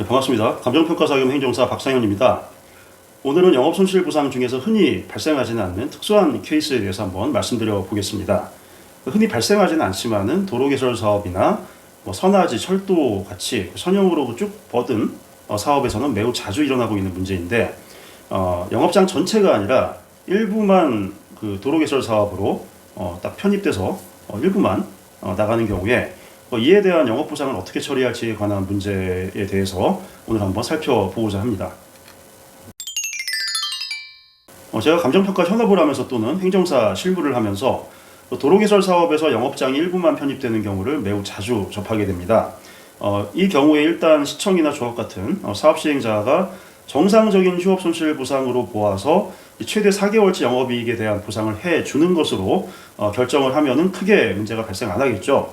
네, 반갑습니다. 감정평가사 겸 행정사 박상현입니다. 오늘은 영업 손실 보상 중에서 흔히 발생하지는 않는 특수한 케이스에 대해서 한번 말씀드려 보겠습니다. 흔히 발생하지는 않지만은 도로 개설 사업이나 뭐 선화지, 철도 같이 선형으로 쭉 뻗은 어, 사업에서는 매우 자주 일어나고 있는 문제인데 어, 영업장 전체가 아니라 일부만 그 도로 개설 사업으로 어, 딱 편입돼서 어, 일부만 어, 나가는 경우에 어, 이에 대한 영업 보상을 어떻게 처리할지에 관한 문제에 대해서 오늘 한번 살펴보고자 합니다. 어, 제가 감정평가 현업을 하면서 또는 행정사 실무를 하면서 또 도로개설 사업에서 영업장이 일부만 편입되는 경우를 매우 자주 접하게 됩니다. 어, 이 경우에 일단 시청이나 조합 같은 어, 사업 시행자가 정상적인 휴업 손실 보상으로 보아서 이 최대 4개월치 영업이익에 대한 보상을 해 주는 것으로 어, 결정을 하면은 크게 문제가 발생 안 하겠죠.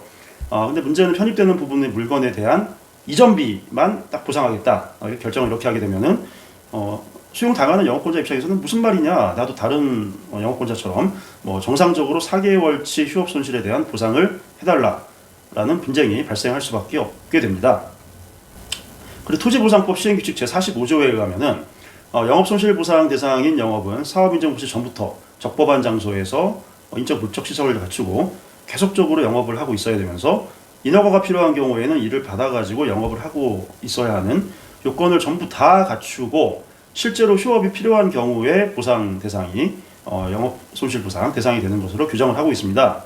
어, 근데 문제는 편입되는 부분의 물건에 대한 이전비만 딱 보상하겠다. 어, 이렇게 결정을 이렇게 하게 되면은 어, 수용 당하는 영업권자 입장에서는 무슨 말이냐? 나도 다른 어, 영업권자처럼 뭐 정상적으로 4개월치 휴업 손실에 대한 보상을 해달라라는 분쟁이 발생할 수밖에 없게 됩니다. 그리고 토지보상법 시행규칙 제45조에 의하면은 어, 영업손실보상 대상인 영업은 사업인정 고시 전부터 적법한 장소에서 어, 인적 물적 시설을 갖추고 계속적으로 영업을 하고 있어야 되면서 인허가가 필요한 경우에는 이를 받아가지고 영업을 하고 있어야 하는 요건을 전부 다 갖추고 실제로 휴업이 필요한 경우에 보상 대상이 어, 영업 손실 보상 대상이 되는 것으로 규정을 하고 있습니다.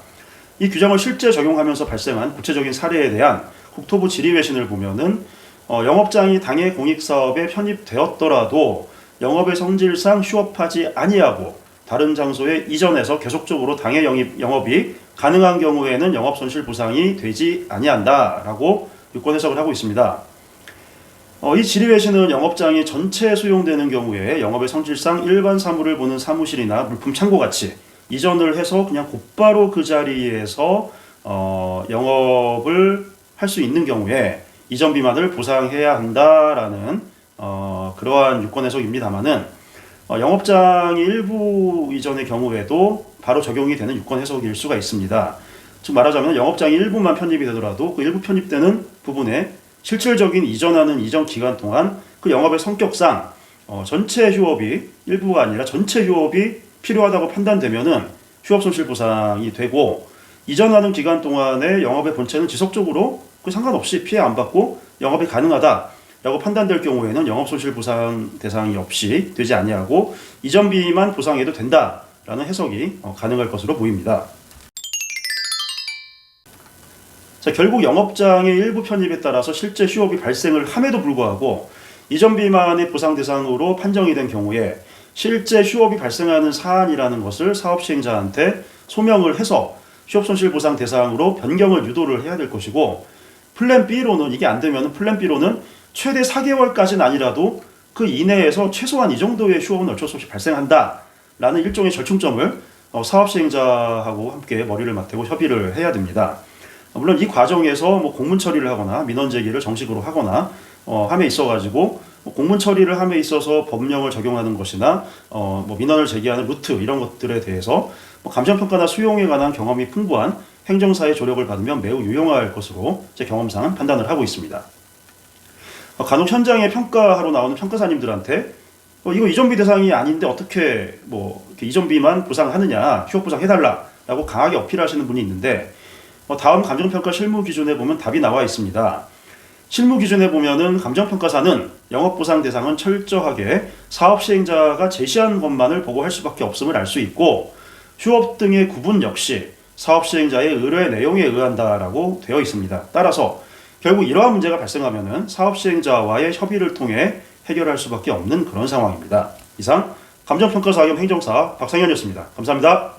이 규정을 실제 적용하면서 발생한 구체적인 사례에 대한 국토부 질의외신을 보면은 어, 영업장이 당해 공익사업에 편입되었더라도 영업의 성질상 휴업하지 아니하고 다른 장소에 이전해서 계속적으로 당해 영입, 영업이 가능한 경우에는 영업 손실 보상이 되지 아니한다라고 유권 해석을 하고 있습니다. 어, 이 질의외신은 영업장이 전체 수용되는 경우에 영업의 성질상 일반 사무를 보는 사무실이나 물품 창고 같이 이전을 해서 그냥 곧바로 그 자리에서 어, 영업을 할 수 있는 경우에 이전 비만을 보상해야 한다라는 어, 그러한 유권 해석입니다만은 어, 영업장이 일부 이전의 경우에도 바로 적용이 되는 유권 해석일 수가 있습니다. 즉 말하자면 영업장이 일부만 편입이 되더라도 그 일부 편입되는 부분에 실질적인 이전하는 이전 기간 동안 그 영업의 성격상 어, 전체 휴업이 일부가 아니라 전체 휴업이 필요하다고 판단되면은 휴업 손실 보상이 되고 이전하는 기간 동안에 영업의 본체는 지속적으로 그 상관없이 피해 안 받고 영업이 가능하다 라고 판단될 경우에는 영업 손실 보상 대상이 없이 되지 아니하고 이전비만 보상해도 된다라는 해석이 어, 가능할 것으로 보입니다. 자, 결국 영업장의 일부 편입에 따라서 실제 휴업이 발생을 함에도 불구하고 이전비만의 보상 대상으로 판정이 된 경우에 실제 휴업이 발생하는 사안이라는 것을 사업 시행자한테 소명을 해서 휴업 손실 보상 대상으로 변경을 유도를 해야 될 것이고 플랜 B로는 이게 안 되면 플랜 B로는 최대 4개월까지는 아니라도 그 이내에서 최소한 이 정도의 휴업은 어쩔 수 없이 발생한다라는 일종의 절충점을 어, 사업 시행자하고 함께 머리를 맞대고 협의를 해야 됩니다. 물론 이 과정에서 뭐 공문 처리를 하거나 민원 제기를 정식으로 하거나 어, 함에 있어 가지고 뭐 공문 처리를 함에 있어서 법령을 적용하는 것이나 어, 뭐 민원을 제기하는 루트 이런 것들에 대해서 뭐 감정평가나 수용에 관한 경험이 풍부한 행정사의 조력을 받으면 매우 유용할 것으로 제 경험상 판단을 하고 있습니다. 어, 간혹 현장에 평가하러 나오는 평가사님들한테 어, 이거 이전비 대상이 아닌데 어떻게 뭐 이전비만 보상하느냐 휴업 보상 해달라라고 강하게 어필하시는 분이 있는데 어, 다음 감정평가 실무 기준에 보면 답이 나와 있습니다. 실무 기준에 보면은 감정평가사는 영업보상 대상은 철저하게 사업 시행자가 제시한 것만을 보고할 수밖에 없음을 알 수 있고 휴업 등의 구분 역시 사업 시행자의 의뢰 내용에 의한다라고 되어 있습니다. 따라서 결국 이러한 문제가 발생하면은 사업 시행자와의 협의를 통해 해결할 수밖에 없는 그런 상황입니다. 이상 감정평가사 겸 행정사 박상현이었습니다. 감사합니다.